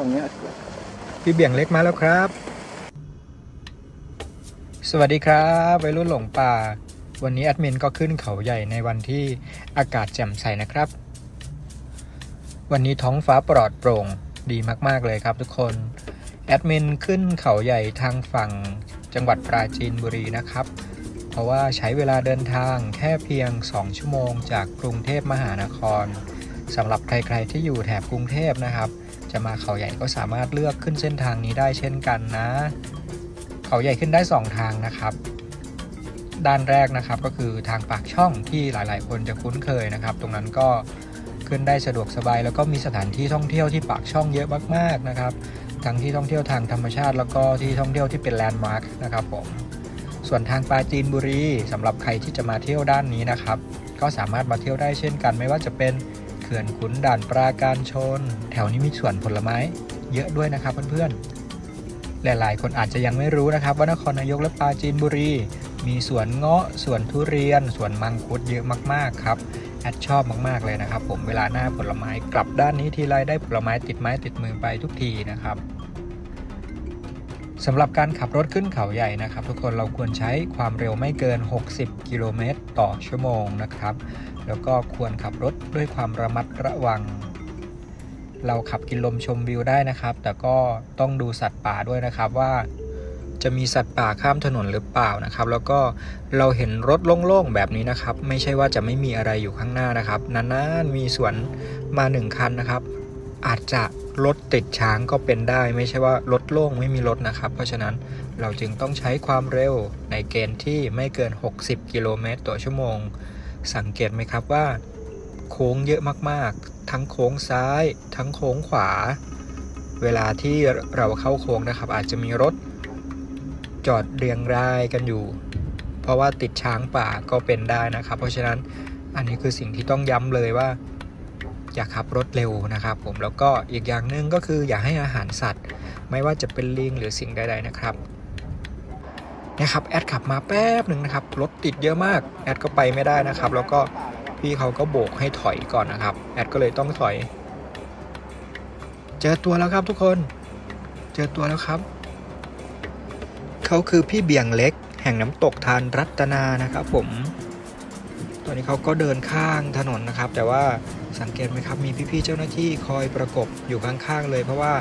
ตรงเนี้ยพี่เบี่ยงเล็กมาแล้วครับ สวัสดีครับวัยรุ่นหลงป่า วันนี้แอดมินก็ขึ้นเขาใหญ่ในวันที่อากาศแจ่มใสนะครับ วันนี้ท้องฟ้าปลอดโปร่งดีมากๆเลยครับทุกคน แอดมินขึ้นเขาใหญ่ทางฝั่งจังหวัดปราจีนบุรีนะครับ เพราะว่าใช้เวลาเดินทางแค่เพียง 2 ชั่วโมงจากกรุงเทพมหานคร สำหรับใครๆที่อยู่แถบกรุงเทพนะครับ จะมาเขาใหญ่ก็สามารถเลือกขึ้นเส้นทางนี้ได้เช่นกันนะ เขาใหญ่ขึ้นได้ 2 ทางนะครับ ด้านแรกนะครับก็คือทางปากช่องที่หลายๆ คนจะคุ้นเคยนะครับ ตรงนั้นก็ขึ้นได้สะดวกสบาย แล้วก็มีสถานที่ท่องเที่ยวที่ปากช่องเยอะมากๆนะครับ ทั้งที่ท่องเที่ยวทางธรรมชาติ แล้วก็ที่ท่องเที่ยวที่เป็นแลนด์มาร์คนะครับผมส่วนทางปราจีนบุรีสำหรับใครที่จะมาเที่ยวด้านนี้นะครับ ก็สามารถมาเที่ยวได้เช่นกัน ไม่ว่าจะเป็น ขื่อนขุนด่านปราการชน แถวนี้มีสวนผลไม้ เยอะด้วยนะครับเพื่อนๆ หลายๆ คนอาจจะยังไม่รู้นะครับ ว่านครนายกและปราจีนบุรี มีสวนเงาะสวนทุเรียนสวนมังคุดเยอะมากๆครับแอดชอบมากๆเลยนะครับ ผมเวลาหน้าผลไม้กลับด้านนี้ทีไรได้ผลไม้ติดไม้ติดมือไปทุกทีนะครับ สำหรับการขับรถขึ้นเขาใหญ่นะครับ ทุกคนเราควรใช้ความเร็วไม่เกิน 60 กิโลเมตรต่อชั่วโมงนะครับ แล้วก็ควรขับรถด้วยความระมัดระวัง เราขับกินลมชมวิวได้นะครับ แต่ก็ต้องดูสัตว์ป่าด้วยนะครับว่าจะมีสัตว์ป่าข้ามถนนหรือเปล่านะครับ แล้วก็เราเห็นรถโล่งๆแบบนี้นะครับ ไม่ใช่ว่าจะไม่มีอะไรอยู่ข้างหน้านะครับนานๆมีสวนมาหนึ่งคันนะครับ อาจจะ รถติดช้างก็เป็นได้ไม่ใช่ว่ารถโล่งไม่มีรถนะครับ เพราะฉะนั้นเราจึงต้องใช้ความเร็วในเกณฑ์ที่ไม่เกิน 60 กิโลเมตรต่อชั่วโมง สังเกตไหมครับว่า โค้งเยอะมากๆ ทั้งโค้งซ้าย ทั้งโค้งขวา เวลาที่เราเข้าโค้งนะครับ อาจจะมีรถจอดเรียงรายกันอยู่ เพราะว่าติดช้างป่าก็เป็นได้นะครับ เพราะฉะนั้นอันนี้คือสิ่งที่ต้องย้ำเลยว่า อย่าขับรถเร็วนะครับ ผมแล้วก็อีกอย่างหนึ่งก็คืออย่าให้อาหารสัตว์ ไม่ว่าจะเป็นลิงหรือสิ่งใด ๆนะครับนะครับแอดขับมาแป๊บหนึ่งนะครับรถติดเยอะมากแอดก็ไปไม่ได้นะครับ แล้วก็พี่เขาก็โบกให้ถอยก่อนนะครับแอดก็เลยต้องถอย เจอตัวแล้วครับทุกคน เจอตัวแล้วครับเขาคือพี่เบี่ยงเล็กแห่งน้ำตกทานรัตนานะครับผม อนนี้เขาก็เดินข้างถนนนะครับ แต่ว่าสังเกตไหมครับ มีพี่ๆเจ้าหน้าที่คอยประกบอยู่ข้างๆเลย เพราะว่า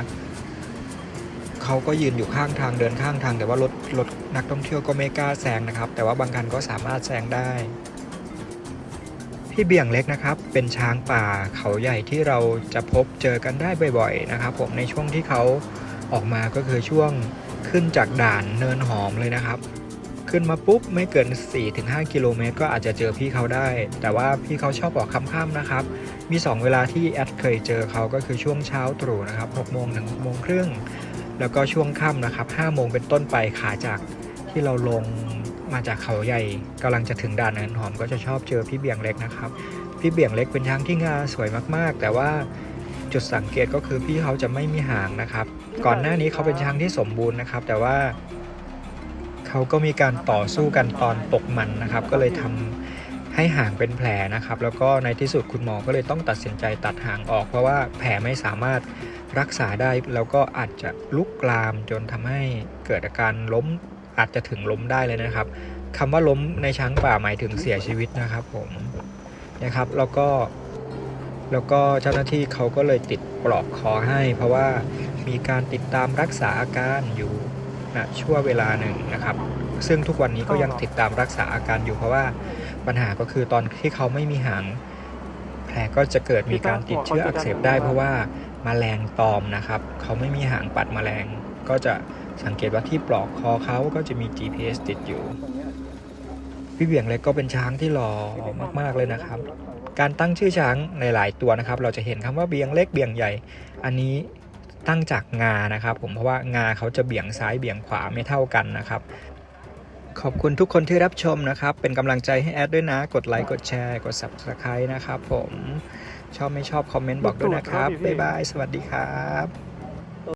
เขาก็ยืนอยู่ข้างทางเดินข้างทาง แต่ว่ารถรถนักท่องเที่ยวก็ไม่กล้าแซงนะครับ แต่ว่าบางคันก็สามารถแซงได้พี่เบี่ยงเล็กนะครับ เป็นช้างป่าเขาใหญ่ที่เราจะพบเจอกันได้บ่อยๆนะครับ ผมในช่วงที่เขาออกมาก็คือช่วงขึ้นจากด่านเนินหอมเลยนะครับ ขึ้นมาปุ๊บไม่เกิน 4-5 กิโลเมตร ก็อาจจะเจอพี่เขาได้ แต่ว่าพี่เขาชอบออกค่ำๆนะครับ มี 2 เวลาที่แอดเคยเจอเขาก็คือช่วงเช้าตรู่นะครับ6โมงถึง6โมงครึ่งแล้วก็ช่วงค่ำนะครับ5โมงเป็นต้นไปขาจากที่เราลงมาจากเขาใหญ่กำลังจะถึงด่านเนินหอมก็จะชอบเจอพี่เบี่ยงเล็กนะครับ พี่เบี่ยงเล็กเป็นช้างที่งาสวยมากๆ แต่ว่าจุดสังเกตก็คือพี่เขาจะไม่มีหางนะครับ ก่อนหน้านี้เขาเป็นช้างที่สมบูรณ์นะครับ แต่ว่า เขาก็มีการต่อสู้กันตอนตกมันนะครับ ก็เลยทำให้ห่างเป็นแผลนะครับ แล้วก็ในที่สุดคุณหมอก็เลยต้องตัดสินใจตัดหางออก เพราะว่าแผลไม่สามารถรักษาได้แล้วก็อาจจะลุกลามจนทำให้เกิดอาการล้มอาจจะถึงล้มได้เลยนะครับคำว่าล้มในช้างป่าหมายถึงเสียชีวิตนะครับผมนะครับแล้วก็แล้วก็เจ้าหน้าที่เขาก็เลยติดปลอกคอให้ เพราะว่ามีการติดตามรักษาอาการอยู่ ณช่วงเวลาหนึ่งนะครับ ซึ่งทุกวันนี้ก็ยังติดตามรักษาอาการอยู่เพราะว่าปัญหาก็คือตอนที่เขาไม่มีหางแผลก็จะเกิดมีการติดเชื้ออักเสบได้เพราะว่ามาแมลงตอมนะครับ เขาไม่มีหางปัดแมลง ก็จะสังเกตว่าที่ปลอกคอเขาก็จะมี GPS ติดอยู่ พี่เบี่ยงเล็กก็เป็นช้างที่หล่อมากๆเลยนะครับ การตั้งชื่อช้างในหลายตัวนะครับ เราจะเห็นคำว่าเบี่ยงเล็กเบี่ยงใหญ่ อันนี้ ตั้งจากงานะครับ ผมเพราะว่างาเขาจะเบี่ยงซ้ายเบี่ยงขวาไม่เท่ากันนะครับขอบคุณทุกคนที่รับชมนะครับ เป็นกำลังใจให้แอดด้วยนะ กดไลค์ กดแชร์ กด subscribe นะครับผม ชอบไม่ชอบคอมเมนต์บอกด้วยนะครับ บ๊ายบาย สวัสดีครับ